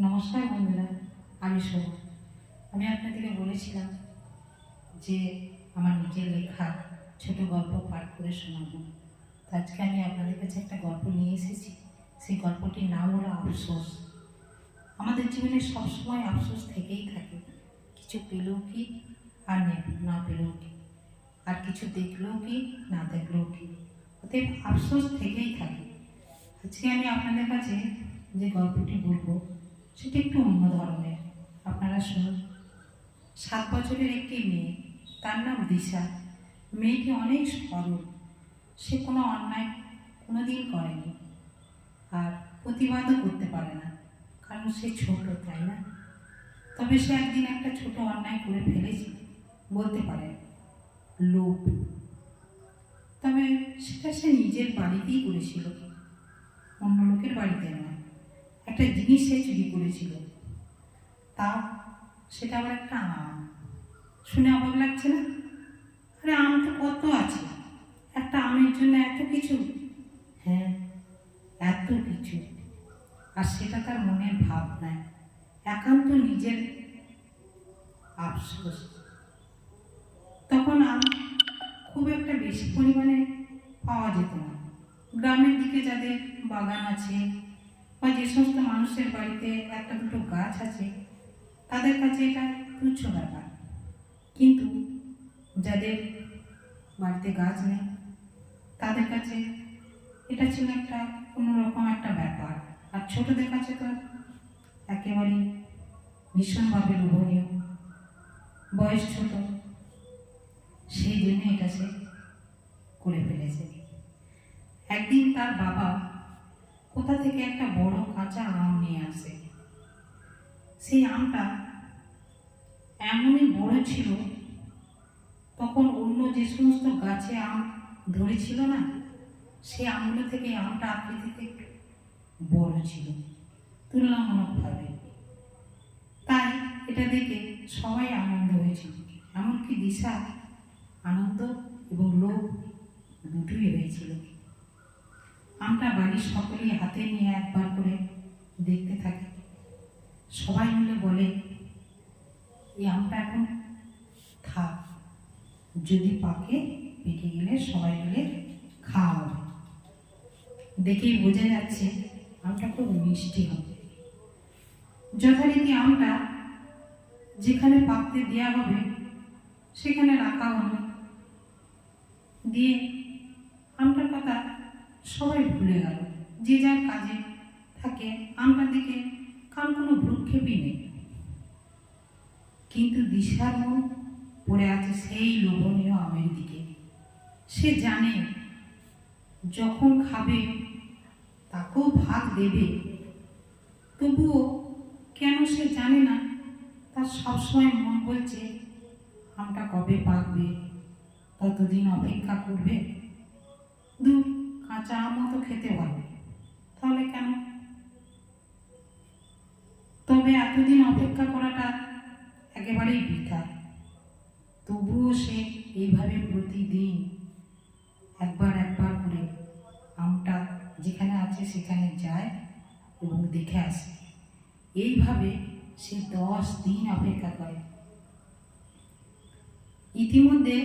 নমস্কার বন্ধুরা, আমি শোভা আমি আপনাদেরকে বলেছিলাম যে আমার নিজের লেখা ছোট গল্প পাঠ করে শোনাবো। আজকে আমি আপনাদের কাছে একটা গল্প নিয়ে এসেছি। সেই গল্পটির নাম হলো আফসোস। আমাদের জীবনে সবসময় আফসোস থেকেই থাকে। কিছু পেলেও কি আর না পেলেও কি? আর কিছু দেখলেও কি, না দেখলেও কি? অতএব আফসোস থেকেই থাকে। আজকে আমি আপনাদের কাছে যে গল্পটি বলব সেটি একটু অন্য ধরনের। আপনারা শুনুন। সাত বছরের একটি মেয়ে, তার নাম দিশা। মেয়েটি অনেক সরল। সে কোনো অন্যায় কোনোদিন করেনি আর প্রতিবাদও করতে পারে না, কারণ সে ছোট, তাই না? তবে সে একদিন একটা ছোট অন্যায় করে ফেলেছে, বলতে পারে, লোভ। তবে সেটা সে নিজের বাড়িতেই করেছিল, অন্য লোকের বাড়িতে নয়। একটা জিনিস সে চুরি করেছিল। তাও সেটা আবার একটা আম। শুনে অবাক লাগছে না? আরে আম তো কত আছে? একটা আমের জন্য এত কিছু? হ্যাঁ এত কিছু। আর সেটা তার মনের ভাব নয় একান্ত নিজের আফসোস। তখন আম খুব একটা বেশি পরিমাণে পাওয়া যেত না। গ্রামের দিকে যাদের বাগান আছে বা যে সমস্ত মানুষের বাড়িতে একটা দুটো গাছ আছে, তাদের কাছে এটা তুচ্ছ ব্যাপার। কিন্তু যাদের বাড়িতে গাছ নেই, তাদের কাছে এটা ছিল একটা অন্যরকম একটা ব্যাপার। আর ছোটদের কাছে তো একেবারেই ভীষণভাবে লোভনীয়। বয়স ছোট, সেই জন্য এটা সে করে ফেলেছে। একদিন তার বাবা কোথা থেকে একটা বড় কাঁচা আম নিয়ে আসে? সেই আমটা এমনই বড় ছিল, তখন অন্য যে সমস্ত গাছে আম ধরেছিল না সেই আমগুলো থেকে আমটা আকৃতিতে বড় ছিল, তুলনামূলকভাবে। তাই এটা দেখে সবাই আনন্দ হয়েছিল, এমনকি দিশা আনন্দ এবং লোভ দুটোই হয়েছিল আমরা বাড়ির সকলেই হাতে নিয়ে একবার করে দেখতে থাকি। সবাই মিলে বলে, এই আমটা এখন থাক যদি পাকে, পেকে গেলে সবাই মিলে খাওয়া হবে দেখেই বোঝা যাচ্ছে আমটা খুব মিষ্টি হবে। যথারীতি আমটা যেখানে পাকতে দেওয়া হবে, সেখানে রাখা হবে দিয়ে সবাই ভুলে গেল। যে যার কাজে থাকে আমটার দিকে কার কোনো ভ্রুক্ষেপই নেই। কিন্তু দিশার মন পড়ে আছে সেই লোভনীয় আমের দিকে। সে জানে, যখন খাবে, তাকেও ভাগ দেবে। তবুও কেন সে জানে না, তার সবসময় মন বলছে, আমটা কবে পাকবে? ততদিন অপেক্ষা করবে? দূর কাঁচা আমও তো খেতে ভালো তাহলে কেন? তবে এতদিন অপেক্ষা করাটা একেবারেই বৃথা। তবুও সে এইভাবে প্রতিদিন একবার একবার করে আমটা যেখানে আছে সেখানে যায় এবং দেখে আসে। এইভাবে সে দশ দিন অপেক্ষা করে। ইতিমধ্যে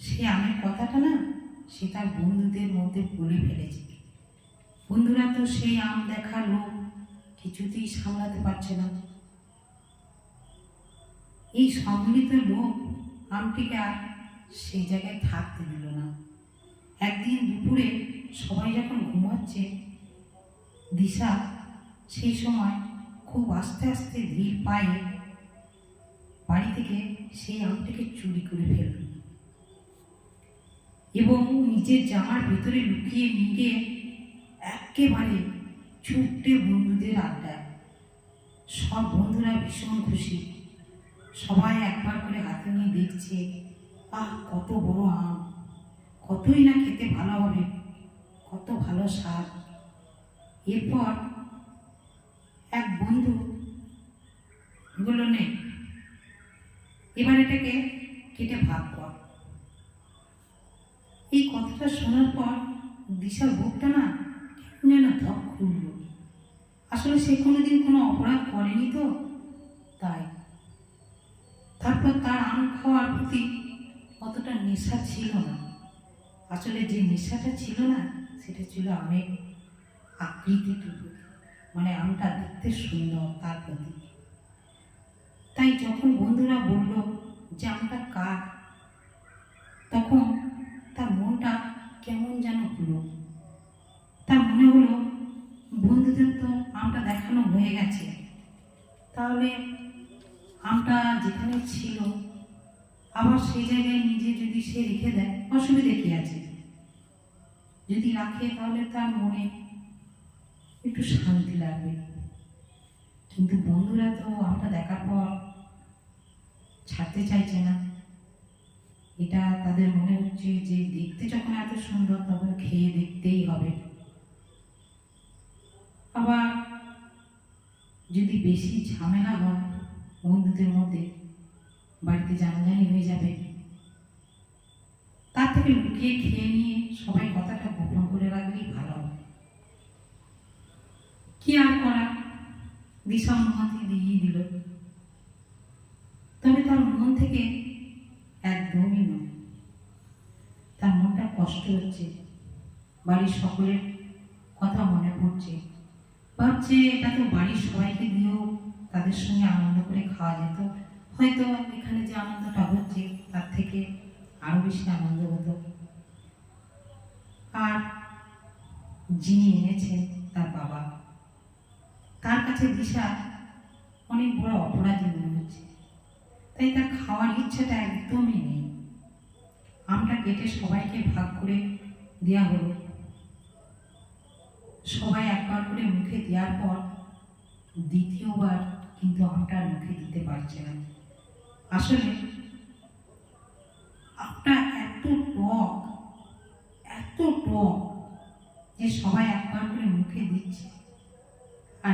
সে আমের কথাটা না সে তার বন্ধুদের মধ্যে বলে ফেলেছে। বন্ধুরা তো সেই আম দেখা লোক, কিছুতেই সামলাতে পারছে না। এই সম্মিলিত লোক আমটিকে আর সেই জায়গায় থাকতে দিল না। একদিন দুপুরে সবাই যখন ঘুমাচ্ছে, দিশা সেই সময় খুব আস্তে আস্তে ধীর পায়ে বাড়ি থেকে সেই আমটিকে চুরি করে ফেলল। এবং নিজের জামার ভিতরে লুকিয়ে নিয়ে একেবারে ছুটে বন্ধুদের আড্ডা সব বন্ধুরা ভীষণ খুশি। সবাই একবার করে হাতে নিয়ে দেখছে, আহ, কত বড় আম। কতই না খেতে ভালো হবে, কত ভালো স্বাদ। এরপর এক বন্ধু বলল, নে, এবার এটাকে কেটে ভাগ কর। কথাটা শোনার পর দিশার বুকটা না কেমন ধক খুলল আসলে সে কোনোদিন কোনো অপরাধ করেনি তো, তাই। তারপর তার আম খাওয়ার প্রতি অতটা নেশা ছিল না। আসলে যে নেশাটা ছিল না, সেটা ছিল আমের আকৃতিটুকু মানে আমটা দেখতে সুন্দর তার প্রতি। তাই যখন বন্ধুরা বলল যে, আমটা কার? তখন তার মনটা কেমন যেন হলো। তার মনে হলো, বন্ধুদের তো আমটা দেখানো হয়ে গেছে। তাহলে আমটা যেখানে ছিল, আবার সেই জায়গায় নিজে যদি সে রেখে দেয়, অসুবিধে কি আছে? যদি রাখে, তাহলে তার মনে একটু শান্তি লাগবে। কিন্তু বন্ধুরা তো আমটা দেখার পর ছাড়তে চাইছে না। এটা তাদের মনে হচ্ছে যে দেখতে যখন এত সুন্দর, তখন খেয়ে দেখতেই হবে। আবার যদি বেশি ঝামেলা হয়, বন্ধুদের মধ্যে বাড়িতে জানাজানি হয়ে যাবে। তার থেকে লুকিয়ে খেয়ে নিয়ে সবাই কথাটা গোপন করে রাখলেই ভালো হবে। কি আর করা? দিশা অনুমতি দিয়ে দিল তবে তার মন থেকে একদমই নয় তার মনটা কষ্ট হচ্ছে। বাড়ির সকলের কথা মনে পড়ছে। ভাবছে এটা তো বাড়ির সবাইকে দিয়েও তাদের সঙ্গে আনন্দ করে খাওয়া যেত। হয়তো এখানে যে আনন্দটা হচ্ছে, তার থেকে আরও বেশি আনন্দ হতো। আর যিনি এনেছেন, তার বাবা। তার কাছে দিশা অনেক বড় অপরাধী মনে হচ্ছে। তাই তার খাওয়ার ইচ্ছাটা একদমই নেই। আমটা কেটে সবাইকে ভাগ করে দেওয়া হলো। সবাই একবার করে মুখে দেওয়ার পর দ্বিতীয়বার কিন্তু আমটা মুখে দিতে পারছে না। আসলে আমটা এত টক এত টক যে সবাই একবার করে মুখে দিচ্ছে।